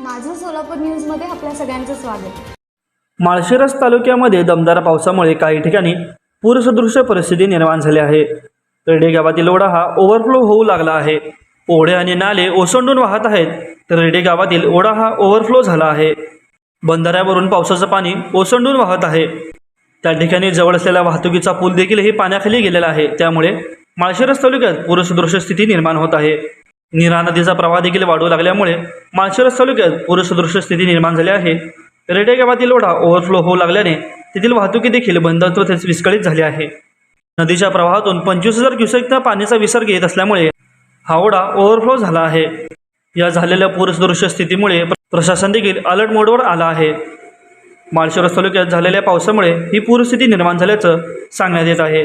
माझं सोलापूर न्यूजमध्ये आपल्या सगळ्यांचं स्वागत. माळशिरस तालुक्यामध्ये दमदार पावसामुळे काही ठिकाणी पूरसदृश्य परिस्थिती निर्माण झाली आहे. रेडे गावातील ओढा हा ओव्हरफ्लो होऊ लागला आहे. ओढे आणि नाले ओसंडून वाहत आहेत. तर रेडे गावातील ओढा हा ओव्हरफ्लो झाला आहे. बंधाऱ्यावरून पावसाचं पाणी ओसंडून वाहत आहे. त्या ठिकाणी जवळ असलेला वाहतुकीचा पूल देखील हे पाण्याखाली गेलेला आहे. त्यामुळे माळशिरस तालुक्यात पूरसदृश्य स्थिती निर्माण होत आहे. निरा नदीचा प्रवाह देखील वाढू लागल्यामुळे माळशिरस तालुक्यात पूरसदृश्य स्थिती निर्माण झाली आहे. रेडे गावातील ओढा ओव्हरफ्लो होऊ लागल्याने तेथील वाहतुकी देखील बंद तसेच विस्कळीत झाली आहे. नदीच्या प्रवाहातून पंचवीस हजार क्युसेकचा पाण्याचा विसर्ग येत असल्यामुळे हा ओढा ओव्हरफ्लो झाला आहे. या झालेल्या पूरसदृश्य स्थितीमुळे प्रशासन देखील अलर्ट मोडवर आला आहे. माळशिरस तालुक्यात झालेल्या पावसामुळे ही पूरस्थिती निर्माण झाल्याचं सांगण्यात येत आहे.